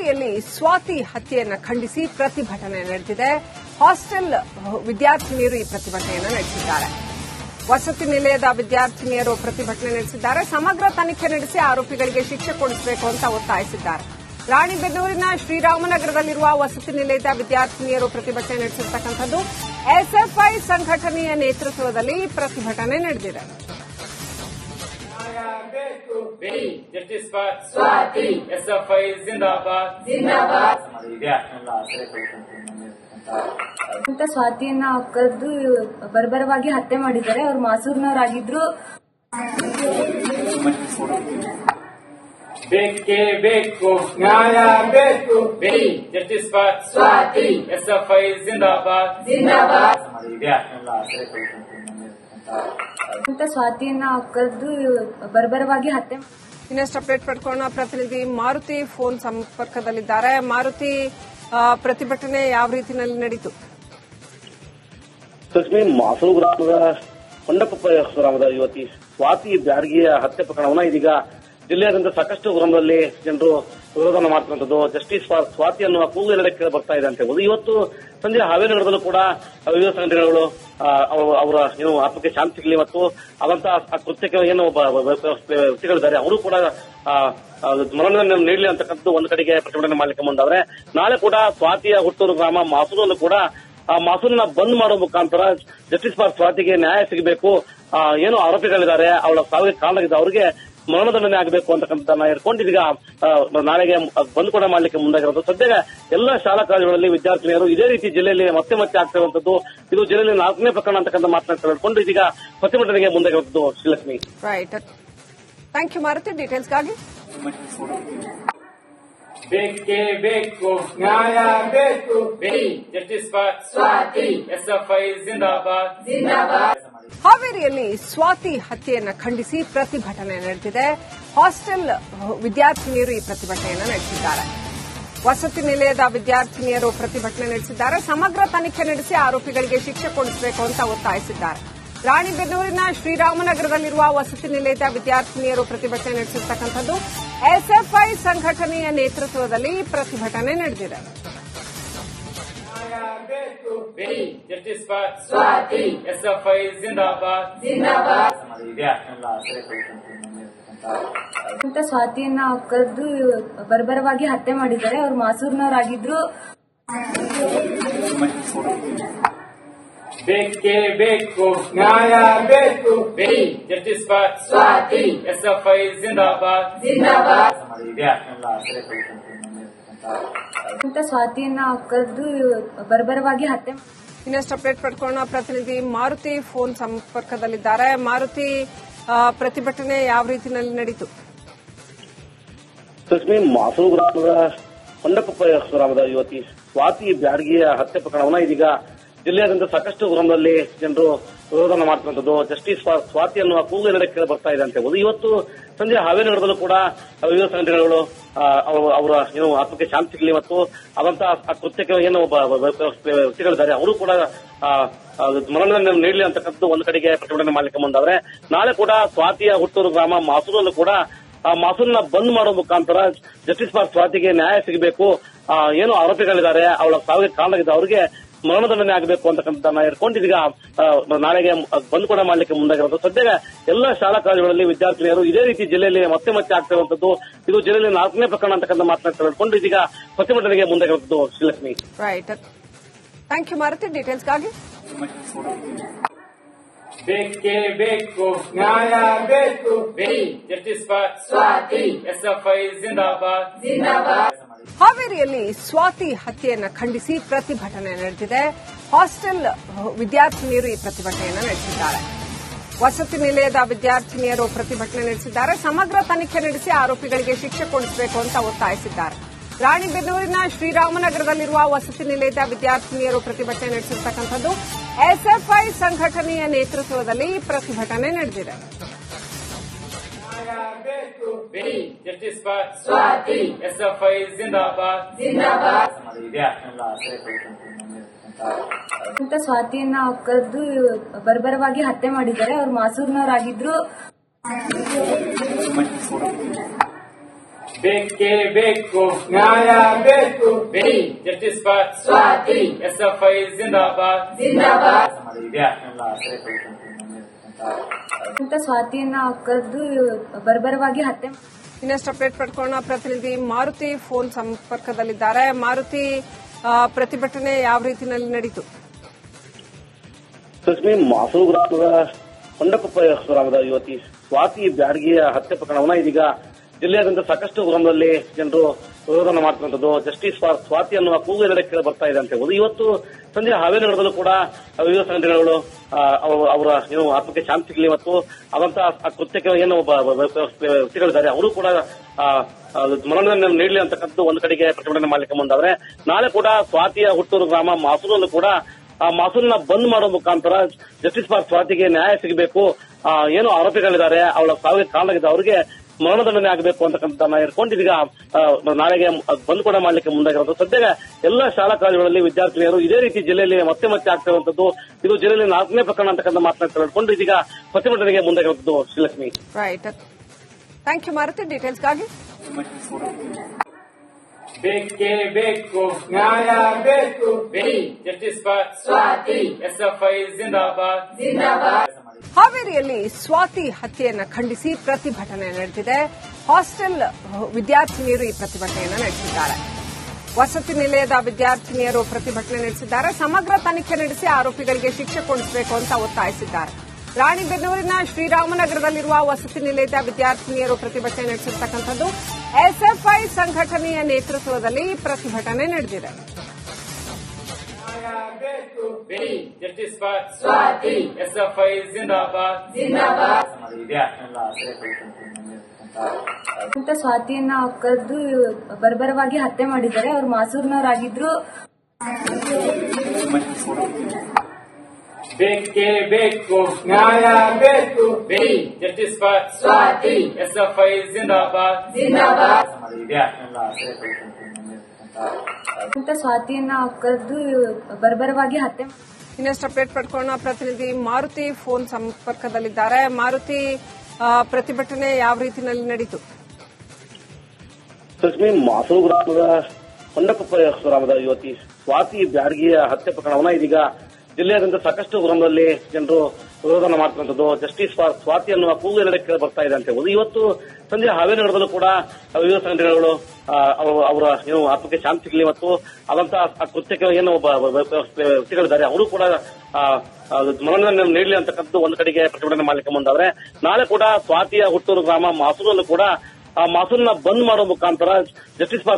ಹಾವೇರಿಯಲ್ಲಿ ಸ್ವಾತಿ ಹತ್ಯೆಯನ್ನು ಖಂಡಿಸಿ ಪ್ರತಿಭಟನೆ ನಡೆದಿದೆ. ಹಾಸ್ಟೆಲ್ ವಿದ್ಯಾರ್ಥಿನಿಯರು ಈ ಪ್ರತಿಭಟನೆಯನ್ನು ನಡೆಸಿದ್ದಾರೆ. ವಸತಿ ನಿಲಯದ ವಿದ್ಯಾರ್ಥಿನಿಯರು ಪ್ರತಿಭಟನೆ ನಡೆಸಿದ್ದಾರೆ. ಸಮಗ್ರ ತನಿಖೆ ನಡೆಸಿ ಆರೋಪಿಗಳಿಗೆ ಶಿಕ್ಷೆ ಕೊಡಿಸಬೇಕು ಅಂತ ಒತ್ತಾಯಿಸಿದ್ದಾರೆ. ರಾಣಿಬೆನ್ನೂರಿನ ಶ್ರೀರಾಮನಗರದಲ್ಲಿರುವ ವಸತಿ ನಿಲಯದ ವಿದ್ಯಾರ್ಥಿನಿಯರು ಪ್ರತಿಭಟನೆ ನಡೆಸಿರ್ತಕ್ಕಂಥದ್ದು. ಎಸ್ಎಫ್ಐ ಸಂಘಟನೆಯ ನೇತೃತ್ವದಲ್ಲಿ ಪ್ರತಿಭಟನೆ ನಡೆದಿದೆ. ಜಸ್ಟಿಸ್ ಫಾರ್ ಸ್ವಾತಿ ಎಸ್ಎಫ್ಐ ಜಿಂದಾಬಾದ್ ಜಿಂದಾಬಾದ್ ವಿದ್ಯಾರ್ಥಿಗಳ ಆಶ್ರಯ ಅಂತ. ಸ್ವಾತಿಯನ್ನ ಕದ್ದು ಬರ್ಬರವಾಗಿ ಹತ್ಯೆ ಮಾಡಿದ್ದಾರೆ. ಅವ್ರು ಮಾಸೂರ್ನವರಾಗಿದ್ರು. ಬೇಕೇ ಬೇಕು. ನ್ಯಾಯ ಬೇಕು. ಬೇಕು ಜಸ್ಟಿಸ್ ಫಾರ್ ಸ್ವಾತಿ ಎಸ್ಎಫ್ಐ ಜಿಂದಾಬಾದ್ ಜಿಂದಾಬಾದ್ ವಿದ್ಯಾರ್ಥಿಗಳ ಆಶ್ರಯ ಅಂತ ಸ್ವಾತಿಯನ್ನ ಕರೆದು ಬರ್ಬರವಾಗಿ ಹತ್ಯೆ ಇನ್ನಷ್ಟು ಅಪ್ಡೇಟ್ ಪಡ್ಕೊಳ್ಳೋಣ. ಪ್ರತಿನಿಧಿ ಮಾರುತಿ ಫೋನ್ ಸಂಪರ್ಕದಲ್ಲಿದ್ದಾರೆ. ಮಾರುತಿ ಪ್ರತಿಭಟನೆ ಯಾವ ರೀತಿಯಲ್ಲಿ ನಡೀತು? ಲಕ್ಷ್ಮಿ ಮಾಸೂರು ಗ್ರಾಮದ ಹೊಂಡಪ್ಪ ಗ್ರಾಮದ ಯುವತಿ ಸ್ವಾತಿ ಬ್ಯಾರ್ಗಿಯ ಹತ್ಯೆ ಪ್ರಕರಣವನ್ನ ಇದೀಗ ಜಿಲ್ಲೆಯಾದ್ಯಂತ ಸಾಕಷ್ಟು ಗ್ರಾಮದಲ್ಲಿ ಜನರು ವಿರೋಧನ ಮಾಡ್ತಕ್ಕಂಥದ್ದು ಜಸ್ಟಿಸ್ ಫಾರ್ ಸ್ವಾತಿ ಅನ್ನುವ ಕೂಗು ಎಲ್ಲೆಡೆ ಬರ್ತಾ ಇದೆ ಅಂತ ಹೇಳ್ಬೋದು. ಇವತ್ತು ಸಂಜೆ ಹಾವೇರಿ ನಗರದಲ್ಲೂ ಕೂಡ ವಿವಿಧ ಸಂಘಟನೆಗಳು ಅವರ ಏನು ಆತ್ಮಕ್ಕೆ ಶಾಂತಿ ಸಿಗಲಿ ಮತ್ತು ಅದಂತಹ ಕೃತ್ಯಕ್ಕೆ ಏನು ಒಬ್ಬ ವ್ಯಕ್ತಿಗಳಿದ್ದಾರೆ, ಅವರು ಕೂಡ ಮನೋರಂಜನೆ ನೀಡಲಿ ಅಂತಕ್ಕಂಥದ್ದು ಒಂದು ಕಡೆಗೆ ಪ್ರತಿಭಟನೆ ಮಾಡ್ಲಿಕ್ಕೆ ಮುಂದಾದ್ರೆ, ನಾಳೆ ಕೂಡ ಸ್ವಾತಿಯ ಹುಟ್ಟೂರು ಗ್ರಾಮ ಮಾಸೂರಲ್ಲೂ ಕೂಡ, ಆ ಮಾಸೂರನ್ನ ಬಂದ್ ಮಾಡೋ ಮುಖಾಂತರ ಜಸ್ಟಿಸ್ ಫಾರ್ ಸ್ವಾತಿಗೆ ನ್ಯಾಯ ಸಿಗಬೇಕು ಏನು ಆರೋಪಿಗಳಿದ್ದಾರೆ, ಅವಳ ಸಾವಿಗೆ ಕಾರಣ ಅವರಿಗೆ ಮರಣದಂಡನೆ ಆಗಬೇಕು ಅಂತಕ್ಕಂಥದ್ದನ್ನ ಇಟ್ಕೊಂಡು ಇದೀಗ ನಾಳೆಗೆ ಬಂದ್ ಕೂಡ ಮಾಡ್ಲಿಕ್ಕೆ ಮುಂದಾಗಿರೋದು. ಸದ್ಯ ಎಲ್ಲ ಶಾಲಾ ಕಾಲೇಜುಗಳಲ್ಲಿ ವಿದ್ಯಾರ್ಥಿನಿಯರು ಇದೇ ರೀತಿ ಜಿಲ್ಲೆಯಲ್ಲಿ ಮತ್ತೆ ಮತ್ತೆ ಆಗ್ತಿರುವಂತದ್ದು ಇದು ಜಿಲ್ಲೆಯಲ್ಲಿ ನಾಲ್ಕನೇ ಪ್ರಕರಣ ಅಂತಕ್ಕಂಥ ಮಾತನಾಡ್ತಾ ಇಟ್ಕೊಂಡು ಇದೀಗ ಪ್ರತಿಭಟನೆಗೆ ಮುಂದಾಗಿರುವಂತದ್ದು Srilakshmi. Right thank you Maruti ಡೀಟೇಲ್ಸ್ಗಾಗಿ ಬೇಕೇ ಬೇಕು ನ್ಯಾಯ ಬೇಕು. Justice for Swati. ಎಸ್ಎಫ್ಐ ಜಿಂದಾಬಾದ್ ಜಿಂದಾಬಾದ್ ಹಾವೇರಿಯಲ್ಲಿ ಸ್ವಾತಿ ಹತ್ಯೆಯನ್ನು ಖಂಡಿಸಿ ಪ್ರತಿಭಟನೆ ನಡೆದಿದೆ. ಹಾಸ್ಟೆಲ್ ವಿದ್ಯಾರ್ಥಿನಿಯರು ಈ ಪ್ರತಿಭಟನೆಯನ್ನು ನಡೆಸಿದ್ದಾರೆ. ವಸತಿ ನಿಲಯದ ವಿದ್ಯಾರ್ಥಿನಿಯರು ಪ್ರತಿಭಟನೆ ನಡೆಸಿದ್ದಾರೆ. ಸಮಗ್ರ ತನಿಖೆ ನಡೆಸಿ ಆರೋಪಿಗಳಿಗೆ ಶಿಕ್ಷೆ ಕೊಡಿಸಬೇಕು ಅಂತ ಒತ್ತಾಯಿಸಿದ್ದಾರೆ. ರಾಣಿಬೆನ್ನೂರಿನ ಶ್ರೀರಾಮನಗರದಲ್ಲಿರುವ ವಸತಿ ನಿಲಯದ ವಿದ್ಯಾರ್ಥಿನಿಯರು ಪ್ರತಿಭಟನೆ ನಡೆಸಿರ್ತಕ್ಕಂಥದ್ದು. ಎಸ್ಎಫ್ಐ ಸಂಘಟನೆಯ ನೇತೃತ್ವದಲ್ಲಿ ಪ್ರತಿಭಟನೆ ನಡೆದಿದೆ. ಬೇಕು ಜಸ್ಟಿಸ್ ಫಾರ್ ಸ್ವಾತಿ ಎಸ್ಎಫ್ಐ ಜಿಂದಾಬಾದ್ ಜಿಂದಾಬಾದ್ ವಿದ್ಯಾರ್ಥಿಗಳ ಆಶ್ರಯ ಅಂತ ಸ್ವಾತಿಯನ್ನ ಕರೆದು ಬರ್ಬರವಾಗಿ ಹತ್ಯೆ ಮಾಡಿದ್ದಾರೆ. ಅವ್ರು ಮಾಸೂರ್ನವರಾಗಿದ್ರು. ಬೇಕೇ ಬೇಕು. ನ್ಯಾಯ ಬೇಕು. ಬೇಕು ಜಸ್ಟಿಸ್ ಫಾರ್ ಸ್ವಾತಿ ಐ ಜಿಂದಾಬಾದ್ ಜಿಂದಾಬಾದ್ ಅಂತ ಸ್ವಾತಿಯನ್ನ ಕರೆದು ಬರ್ಬರವಾಗಿ ಹತ್ಯೆ ಇನ್ನಷ್ಟು ಅಪ್ಡೇಟ್ ಪಡ್ಕೊಳ್ಳೋಣ. ಪ್ರತಿನಿಧಿ ಮಾರುತಿ ಫೋನ್ ಸಂಪರ್ಕದಲ್ಲಿದ್ದಾರೆ. ಮಾರುತಿ ಆ, ಪ್ರತಿಭಟನೆ ಯಾವ ರೀತಿಯಲ್ಲಿ ನಡೀತು? ಲಕ್ಷ್ಮಿ ಮಾಸೂರು ಗ್ರಾಮದ ಹೊಂಡಪ್ಪ ಗ್ರಾಮದ ಯುವತಿ ಸ್ವಾತಿ ಬ್ಯಾಡಗಿಯ ಹತ್ಯೆ ಪ್ರಕರಣವನ್ನ ಇದೀಗ ಜಿಲ್ಲೆಯಾದ್ಯಂತ ಸಾಕಷ್ಟು ಗ್ರಾಮದಲ್ಲಿ ಜನರು ವಿರೋಧನ ಮಾಡ್ತಕ್ಕಂಥದ್ದು ಜಸ್ಟಿಸ್ ಫಾರ್ ಸ್ವಾತಿ ಅನ್ನುವ ಕೂಗು ಕೇಳಿ ಬರ್ತಾ ಇದೆ ಅಂತ ಹೇಳ್ಬೋದು ಇವತ್ತು ಸಂಜೆ ಹಾವೇ ನಗರದಲ್ಲೂ ಕೂಡ ವಿವಿಧ ಸಂಘಟನೆಗಳು ಅವರ, ಏನು, ಆತ್ಮಕ್ಕೆ ಶಾಂತಿ ಸಿಗಲಿ ಮತ್ತು ಅದಂತ ಆ ಕೃತ್ಯಕ್ಕೆ ಏನು ಒಬ್ಬ ವ್ಯಕ್ತಿಗಳಿದ್ದಾರೆ ಅವರು ಕೂಡ ಮರಣವನ್ನು ನೀಡಲಿ ಅಂತಕ್ಕಂಥದ್ದು ಒಂದು ಕಡೆಗೆ ಪ್ರತಿಭಟನೆ ಮಾಡ್ಲಿಕ್ಕೆ ಮುಂದಾದ್ರೆ, ನಾಳೆ ಕೂಡ ಸ್ವಾತಿಯ ಹುಟ್ಟೂರು ಗ್ರಾಮ ಮಾಸೂರಲ್ಲೂ ಕೂಡ, ಆ, ಮಾಸೂರನ್ನ ಬಂದ್ ಮಾಡೋ ಮುಖಾಂತರ ಜಸ್ಟಿಸ್ ಫಾರ್ ಸ್ವಾತಿಗೆ ನ್ಯಾಯ ಸಿಗಬೇಕು. ಏನು ಆರೋಪಿಗಳಿದ್ದಾರೆ, ಅವಳ ಸಾವಿಗೆ ಕಾರಣ ಅವರಿಗೆ ಮರಣದಂಡನೆ ಆಗಬೇಕು ಅಂತಕ್ಕಂಥದ್ದನ್ನ ಇಟ್ಕೊಂಡು ಇದೀಗ ಆ, ನಾಳೆಗೆ ಬಂದ್ ಕೂಡ ಮಾಡ್ಲಿಕ್ಕೆ ಮುಂದಾಗಿರೋದು. ಸದ್ಯ ಎಲ್ಲ ಶಾಲಾ ಕಾಲೇಜುಗಳಲ್ಲಿ ವಿದ್ಯಾರ್ಥಿನಿಯರು ಇದೇ ರೀತಿ ಜಿಲ್ಲೆಯಲ್ಲಿ ಮತ್ತೆ ಮತ್ತೆ ಆಗ್ತಿರುವಂತದ್ದು ಇದು ಜಿಲ್ಲೆಯಲ್ಲಿ ನಾಲ್ಕನೇ ಪ್ರಕರಣ ಅಂತಕ್ಕಂಥ ಮಾತನಾಡ್ತಾರೆ ಇಟ್ಕೊಂಡು ಇದೀಗ ಪ್ರತಿಭಟನೆಗೆ ಮುಂದಾಗಿರುವಂತದ್ದು Srilakshmi. Right thank you Maruti ಡೀಟೇಲ್ಸ್ಗಾಗಿ ಬೇಕೇ ಬೇಕು ನ್ಯಾಯ ಬೇಕು. ಬೇಕು justice for Swati. S F I ಜಿಂದಾಬಾದ್. ಜಿಂದಾಬಾದ್. ಹಾವೇರಿಯಲ್ಲಿ ಸ್ವಾತಿ ಹತ್ಯೆಯನ್ನು ಖಂಡಿಸಿ ಪ್ರತಿಭಟನೆ ನಡೆದಿದೆ. ಹಾಸ್ಟೆಲ್ ವಿದ್ಯಾರ್ಥಿನಿಯರು ಈ ಪ್ರತಿಭಟನೆಯನ್ನು ನಡೆಸಿದ್ದಾರೆ. ವಸತಿ ನಿಲಯದ ವಿದ್ಯಾರ್ಥಿನಿಯರು ಪ್ರತಿಭಟನೆ ನಡೆಸಿದ್ದಾರೆ. ಸಮಗ್ರ ತನಿಖೆ ನಡೆಸಿ ಆರೋಪಿಗಳಿಗೆ ಶಿಕ್ಷೆ ಕೊಡಿಸಬೇಕು ಅಂತ ಒತ್ತಾಯಿಸಿದ್ದಾರೆ. ರಾಣಿಬೆನ್ನೂರಿನ ಶ್ರೀರಾಮನಗರದಲ್ಲಿರುವ ವಸತಿ ನಿಲಯದ ವಿದ್ಯಾರ್ಥಿನಿಯರು ಪ್ರತಿಭಟನೆ ನಡೆಸಿರ್ತಕ್ಕಂಥದ್ದು. ಎಸ್ಎಫ್ಐ ಸಂಘಟನೆಯ ನೇತೃತ್ವದಲ್ಲಿ ಪ್ರತಿಭಟನೆ ನಡೆದಿದೆ. ಬೇಕು justice for Swati. S F I ಜಿಂದಾಬಾದ್. ಜಿಂದಾಬಾದ್. ಅಂತ. ಸ್ವಾತಿಯನ್ನ ಕದ್ದು ಬರ್ಬರವಾಗಿ ಹತ್ಯೆ ಮಾಡಿದ್ದಾರೆ. ಅವ್ರು ಮಾಸೂರ್ನವರಾಗಿದ್ರು. ಬೇಕೇ ಬೇಕು. ನ್ಯಾಯ ಬೇಕು. ಬೇಕು justice for Swati. S F I ಜಿಂದಾಬಾದ್. ಜಿಂದಾಬಾದ್. ಅಂತ ಸ್ವಾತಿಯನ್ನ ಕದ್ದು ಬರ್ಬರವಾಗಿ ಹತ್ಯೆ ಇನ್ನಷ್ಟು ಅಪ್ಡೇಟ್ ಪಡ್ಕೊಳ್ಳೋಣ. ಪ್ರತಿನಿಧಿ ಮಾರುತಿ ಫೋನ್ ಸಂಪರ್ಕದಲ್ಲಿದ್ದಾರೆ. ಮಾರುತಿ ಪ್ರತಿಭಟನೆ ಯಾವ ರೀತಿಯಲ್ಲಿ ನಡೀತು? ಲಕ್ಷ್ಮಿ ಮಾಸೂರು ಗ್ರಾಮದ ಹೊಂಡಕೊಪ್ಪ ಗ್ರಾಮದ ಯುವತಿ ಸ್ವಾತಿ ಬ್ಯಾಡಗಿಯ ಹತ್ಯೆ ಪ್ರಕರಣವನ್ನ ಇದೀಗ ಜಿಲ್ಲೆಯಾದ್ಯಂತ ಸಾಕಷ್ಟು ಗ್ರಾಮದಲ್ಲಿ ಜನರು ವಿರೋಧನ ಮಾಡ್ತಕ್ಕಂಥದ್ದು, ಜಸ್ಟಿಸ್ ಫಾರ್ ಸ್ವಾತಿ ಅನ್ನುವ ಕೂಗು ಎಲ್ಲೆಡೆ ಕೇಳಿ ಬರ್ತಾ ಇದೆ ಅಂತ ಹೇಳ್ಬೋದು. ಇವತ್ತು ಸಂಜೆ ಹಾವೇರಿ ನಡೆದಲ್ಲೂ ಕೂಡ ವಿವಿಧ ಸಂಘಟನೆಗಳು ಅವರ, ಏನು, ಆತ್ಮಕ್ಕೆ ಶಾಂತಿ ಸಿಗಲಿ ಮತ್ತು ಆ ಕೃತ್ಯಕ್ಕೆ ಏನು ವ್ಯಕ್ತಿಗಳಿದ್ದಾರೆ. ಅವರು ಕೂಡ ಮನೋರಂಜನೆ ನೀಡಲಿ ಅಂತಕ್ಕಂಥದ್ದು ಒಂದು ಕಡೆಗೆ ಪ್ರತಿಭಟನೆ ಮಾಡಲಿಕ್ಕೆ ಮುಂದಾದ್ರೆ, ನಾಳೆ ಕೂಡ ಸ್ವಾತಿಯ ಹುಟ್ಟೂರು ಗ್ರಾಮ ಮಾಸೂರಲ್ಲೂ ಕೂಡ, ಆ, ಮಾಸೂರನ್ನ ಬಂದ್ ಮಾಡೋ ಮುಖಾಂತರ ಜಸ್ಟಿಸ್ ಫಾರ್ ಸ್ವಾತಿಗೆ ನ್ಯಾಯ ಸಿಗಬೇಕು. ಏನು ಆರೋಪಿಗಳಿದ್ದಾರೆ, ಅವಳ ಸಾವಿಗೆ ಕಾರಣಾಗಿದ್ದ ಅವರಿಗೆ ಮರಣದಂಡನೆ ಆಗಬೇಕು ಅಂತಕ್ಕಂಥ ಇಟ್ಕೊಂಡು ಇದೀಗ ನಾಳೆಗೆ ಬಂದ್ ಕೂಡ ಮಾಡ್ಲಿಕ್ಕೆ ಮುಂದಾಗಿರೋದು. ಸದ್ಯ ಎಲ್ಲ ಶಾಲಾ ಕಾಲೇಜುಗಳಲ್ಲಿ ವಿದ್ಯಾರ್ಥಿನಿಯರು ಇದೇ ರೀತಿ ಜಿಲ್ಲೆಯಲ್ಲಿ ಮತ್ತೆ ಮತ್ತೆ ಆಗ್ತಿರುವಂತದ್ದು ಇದು ಜಿಲ್ಲೆಯಲ್ಲಿ ನಾಲ್ಕನೇ ಪ್ರಕರಣ ಅಂತಕ್ಕಂಥ ಮಾತನಾಡ್ತಾ ಹೇಳ್ಕೊಂಡು ಇದೀಗ ಪ್ರತಿಭಟನೆಗೆ ಮುಂದಾಗಿರುವಂತದ್ದು Srilakshmi. Right thank you Maruti ಡೀಟೇಲ್ಸ್ಗಾಗಿ ಬೇಕೇ ಬೇಕು ನ್ಯಾಯ ಬೇಕು. ಬೇಕು justice for Swati S F I ಜಿಂದಾಬಾದ್ ಜಿಂದಾಬಾದ್ ಹಾವೇರಿಯಲ್ಲಿ ಸ್ವಾತಿ ಹತ್ಯೆಯನ್ನು ಖಂಡಿಸಿ ಪ್ರತಿಭಟನೆ ನಡೆದಿದೆ. ಹಾಸ್ಟೆಲ್ ವಿದ್ಯಾರ್ಥಿನಿಯರು ಈ ಪ್ರತಿಭಟನೆಯನ್ನು ನಡೆಸಿದ್ದಾರೆ. ವಸತಿ ನಿಲಯದ ವಿದ್ಯಾರ್ಥಿನಿಯರು ಪ್ರತಿಭಟನೆ ನಡೆಸಿದ್ದಾರೆ. ಸಮಗ್ರ ತನಿಖೆ ನಡೆಸಿ ಆರೋಪಿಗಳಿಗೆ ಶಿಕ್ಷೆ ಕೊಡಿಸಬೇಕು ಅಂತ ಒತ್ತಾಯಿಸಿದ್ದಾರೆ. ರಾಣಿಬೆನ್ನೂರಿನ ಶ್ರೀರಾಮನಗರದಲ್ಲಿರುವ ವಸತಿ ನಿಲಯದ ವಿದ್ಯಾರ್ಥಿನಿಯರು ಪ್ರತಿಭಟನೆ ನಡೆಸಿರ್ತಕ್ಕಂಥದ್ದು. ಎಸ್ಎಫ್ಐ ಸಂಘಟನೆಯ ನೇತೃತ್ವದಲ್ಲಿ ಪ್ರತಿಭಟನೆ ನಡೆದಿದೆ. ಬೇಕು justice for Swati S F I ಜಿಂದಾಬಾದ್ ಜಿಂದಾಬಾದ್ ಅಂತ. ಸ್ವಾತಿಯನ್ನ ಕದ್ದು ಬರ್ಬರವಾಗಿ ಹತ್ಯೆ ಮಾಡಿದ್ದಾರೆ. ಅವ್ರು ಮಾಸೂರ್ನವರಾಗಿದ್ರು. ಬೇಕೇ ಬೇಕು. ನ್ಯಾಯ ಬೇಕು. ಬೇಕು justice for Swati S F I ಜಿಂದಾಬಾದ್ ಜಿಂದಾಬಾದ್ ಅಂತ ಸ್ವಾತಿಯನ್ನ ಕರೆದು ಬರ್ಬರವಾಗಿ ಹತ್ಯೆ ಇನ್ನಷ್ಟು ಅಪ್ಡೇಟ್ ಪಡ್ಕೊಳ್ಳೋಣ. ಪ್ರತಿನಿಧಿ ಮಾರುತಿ ಫೋನ್ ಸಂಪರ್ಕದಲ್ಲಿದ್ದಾರೆ. ಮಾರುತಿ ಪ್ರತಿಭಟನೆ ಯಾವ ರೀತಿಯಲ್ಲಿ ನಡೀತು? ಲಕ್ಷ್ಮಿ ಮಾಸೂರು ಗ್ರಾಮದ ಹೊಂಡಕೊಪ್ಪ ಗ್ರಾಮದ ಯುವತಿ ಸ್ವಾತಿ ಬ್ಯಾರ್ಗಿಯ ಹತ್ಯೆ ಪ್ರಕರಣವನ್ನ ಇದೀಗ ಜಿಲ್ಲೆಯಾದ್ಯಂತ ಸಾಕಷ್ಟು ಗ್ರಾಮದಲ್ಲಿ ಜನರು ವಿರೋಧನ ಮಾಡ್ತಕ್ಕಂಥದ್ದು ಜಸ್ಟಿಸ್ ಫಾರ್ ಸ್ವಾತಿ ಅನ್ನುವ ಕೂಗು ನಡೆಕೆ ಬರ್ತಾ ಇದೆ ಅಂತ ಹೇಳ್ಬೋದು. ಇವತ್ತು ಸಂಜೆ ಹಾವೇ ನಡೆದಲ್ಲೂ ಕೂಡ ವಿವಿಧ ಸಂಘಟನೆಗಳು ಅವರ ಏನು, ಆತ್ಮಕ್ಕೆ ಶಾಂತಿ ಸಿಗಲಿ ಮತ್ತು ಅದಂತ ಆ ಕೃತ್ಯಕ್ಕೆ ಏನು ಒಬ್ಬ ವ್ಯಕ್ತಿಗಳಿದ್ದಾರೆ. ಅವರು ಕೂಡ ಮನೋರಂಜನೆ ನೀಡಲಿ ಅಂತಕ್ಕಂಥದ್ದು ಒಂದು ಕಡೆಗೆ ಪ್ರತಿಭಟನೆ ಮಾಡ್ಲಿಕ್ಕೆ ಮುಂದಾದ್ರೆ, ನಾಳೆ ಕೂಡ ಸ್ವಾತಿಯ ಹುಟ್ಟೂರು ಗ್ರಾಮ ಮಾಸೂರಲ್ಲೂ ಕೂಡ, ಆ ಮಾಸೂರನ್ನ ಬಂದ್ ಮಾಡೋ ಮುಖಾಂತರ ಜಸ್ಟಿಸ್ ಫಾರ್